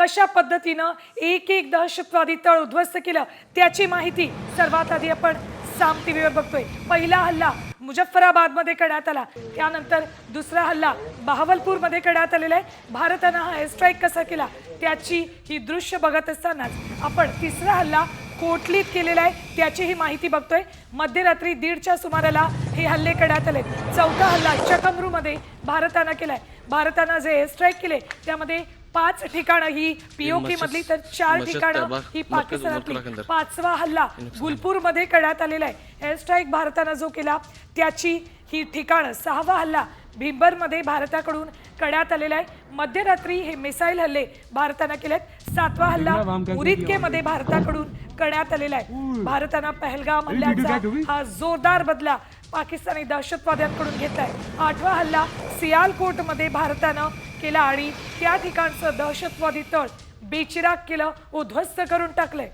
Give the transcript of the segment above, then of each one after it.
कशा पद्धतीनं एक एक दहशतवादी तळ उद्ध्वस्त केलं त्याची माहिती सर्वात आधी आपण साम टी व्हीवर बघतोय. पहिला हल्ला मुजफ्फराबादमध्ये करण्यात आला. त्यानंतर दुसरा हल्ला बहावलपूरमध्ये करण्यात आलेला आहे. भारतानं हा एअरस्ट्राईक कसा केला त्याची ही दृश्य बघत असतानाच आपण तिसरा हल्ला कोटलीत केलेला आहे त्याची ही माहिती बघतोय. मध्यरात्री दीडच्या सुमाराला हे हल्ले करण्यात आले. चौथा हल्ला चकमरूमध्ये भारतानं केलाय. भारतानं जे एअरस्ट्राईक केले त्यामध्ये पाच ठिकाणं ही पीओके मधली तर चार ठिकाणं ही पाकिस्तानातली. पाचवा हल्ला गुलपूरमध्ये करण्यात आलेला आहे. एअर स्ट्राईक भारतानं जो केला त्याची ही ठिकाणं सहावा हल्ला भिंबरमध्ये भारताकडून करण्यात आलेला आहे. मध्यरात्री हे मिसाईल हल्ले भारतानं केलेत. सातवा हल्ला उरितकेमध्ये भारताकडून करण्यात आलेला आहे. भारतानं पहलगाम हल्ल्याचा हा जोरदार बदला पाकिस्तानी दहशतवाद्यांकडून घेतलाय. आठवा हल्ला सियालकोटमध्ये भारतानं केला आणि त्या ठिकाणचं दहशतवादी तळ बेचिराग केलं उद्ध्वस्त करून टाकलंय.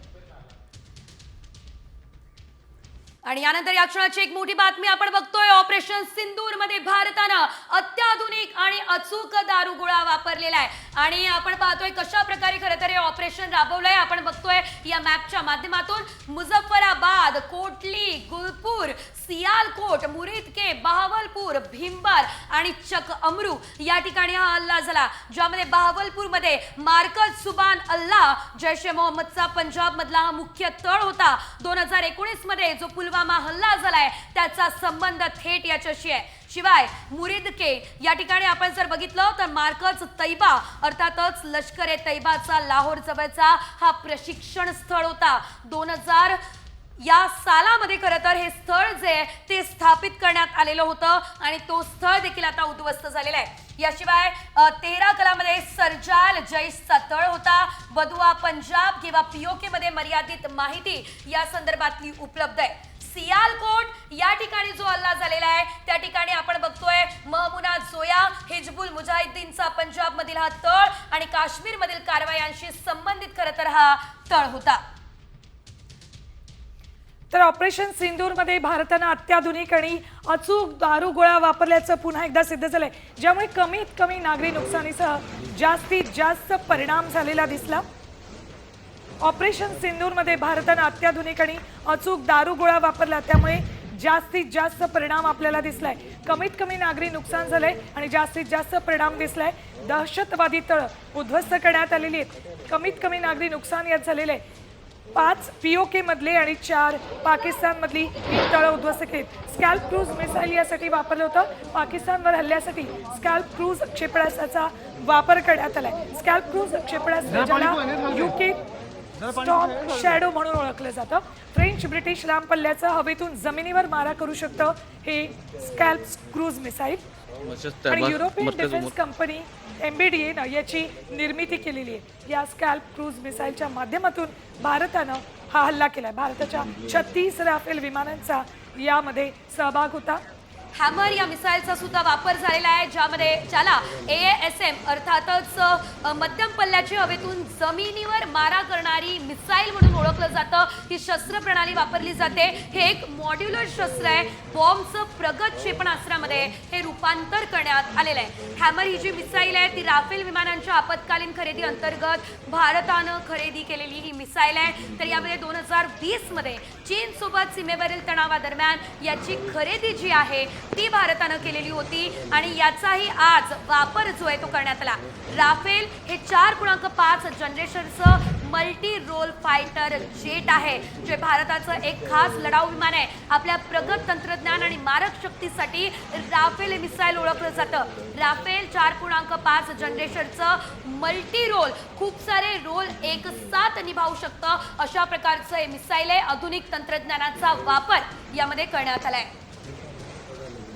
आणि यानंतर या क्षणाची एक मोठी बातमी आपण बघतोय. ऑपरेशन सिंदूरमध्ये भारतानं अत्याधुनिक आणि अचूक दारुगोळा वापरलेला आहे. आणि आपण पाहतोय कशा प्रकारे खरं तर हे ऑपरेशन राबवलंय. आपण बघतोय या मॅपच्या माध्यमातून मुझफ्फराबाद कोटली गुलपूर सियालकोट मुरिदके बहावलपूर भिंबर आणि चक अमरू या ठिकाणी हा हल्ला झाला ज्यामध्ये बहावलपूरमध्ये मार्कज सुबान अल्लाह जैश ए मोहम्मदचा पंजाब मधला हा मुख्य तळ होता. दोन हजार एकोणीसमध्ये जो पुलवामा हल्ला झालाय त्याचा संबंध थेट याच्याशी आहे. शिवाय मुरिदके या ठिकाणी आपण जर बघितलं तर मार्कज तैबा अर्थातच लष्कर ए तैबाचा लाहोर जवळचा हा प्रशिक्षण स्थळ होता. दोन हजार या सालामध्ये खरं तर हे स्थळ जे आहे ते स्थापित करण्यात आलेलं होतं आणि तो स्थळ देखील आता उद्ध्वस्त झालेला आहे. याशिवाय तेरा कलामध्ये सरजाल जैशचा तळ होता. बदुआ पंजाब किंवा पीओके मध्ये मर्यादित माहिती या संदर्भातली उपलब्ध आहे. सियालकोट या ठिकाणी जो हल्ला झालेला आहे त्या ठिकाणी आपण बघतोय महमुना जोया हिजबुल मुजाहिद्दीनचा पंजाब मधील हा तळ आणि काश्मीर मधील कारवायांशी संबंधित खरं तर हा तळ होता. तर ऑपरेशन सिंदूरमध्ये भारतानं अत्याधुनिक आणि अचूक दारुगोळा वापरल्याचं पुन्हा एकदा सिद्ध झालंय. ज्यामुळे कमीत कमी नागरी नुकसानीसह जास्तीत जास्त परिणाम झालेला दिसला. ऑपरेशन सिंदूरमध्ये भारतानं अत्याधुनिक आणि अचूक दारुगोळा वापरला. त्यामुळे जास्तीत जास्त परिणाम आपल्याला दिसलाय. कमीत कमी नागरी नुकसान झालंय आणि जास्तीत जास्त परिणाम दिसलाय. दहशतवादी तळ उद्ध्वस्त करण्यात आलेली आहेत. कमीत कमी नागरी नुकसान यात झालेलं आहे. पाच पीओके मधले आणि चार पाकिस्तान मधली ही तळं उद्ध्वस्त केलीत स्कॅल्प क्रूज मिसाईल यासाठी वापरलं होतं. पाकिस्तानवर हल्ल्यासाठी स्कॅल्प क्रूज क्षेपणास्त्राचा वापर करण्यात आलाय. स्कॅल्प क्रूज क्षेपणास्त्र ज्याला युके स्टॉम शॅडो म्हणून ओळखलं जातं. फ्रेंच ब्रिटिश लांब पल्ल्याचं हवेतून जमिनीवर मारा करू शकतं हे स्कॅल्प क्रूज मिसाईल आणि युरोपियन डिफेन्स कंपनी एमबीडीएनं याची निर्मिती केलेली आहे. या स्कॅल्प क्रूज मिसाईलच्या माध्यमातून भारतानं हा हल्ला केलाय. भारताच्या छत्तीस राफेल विमानांचा यामध्ये सहभाग होता. हॅमर या मिसाईलचा सुद्धा वापर झालेला आहे ज्यामध्ये ज्याला ए एस एम अर्थातच मध्यम पल्ल्याची हवेतून जमिनीवर मारा करणारी मिसाईल म्हणून ओळखलं जातं. ही शस्त्र प्रणाली वापरली जाते. हे एक मॉड्युलर शस्त्र आहे. बॉम्बचं प्रगत क्षेपणास्त्रामध्ये हे रूपांतर करण्यात आलेलं आहे. हॅमर ही जी मिसाईल आहे ती राफेल विमानांच्या आपत्कालीन खरेदी अंतर्गत भारतानं खरेदी केलेली ही मिसाईल आहे. तर यामध्ये दोन हजार वीसमध्ये चीनसोबत सीमेवरील तणावादरम्यान याची खरेदी जी आहे ती भारतानं केलेली होती आणि याचाही आज वापर जो आहे तो करण्यात आला. राफेल हे चार पूर्णांक पाच जनरेशनचं मल्टी रोल फायटर जेट आहे जे भारताचं एक खास लढाऊ विमान आहे. आपल्या प्रगत तंत्रज्ञान आणि मारक शक्तीसाठी राफेल हे मिसाईल ओळखलं जातं. राफेल चार पूर्णांक पाच जनरेशनचं मल्टी रोल खूप सारे रोल एक साथ निभावू शकतं अशा प्रकारचं हे मिसाईल आहे आधुनिक तंत्रज्ञानाचा वापर यामध्ये करण्यात आला आहे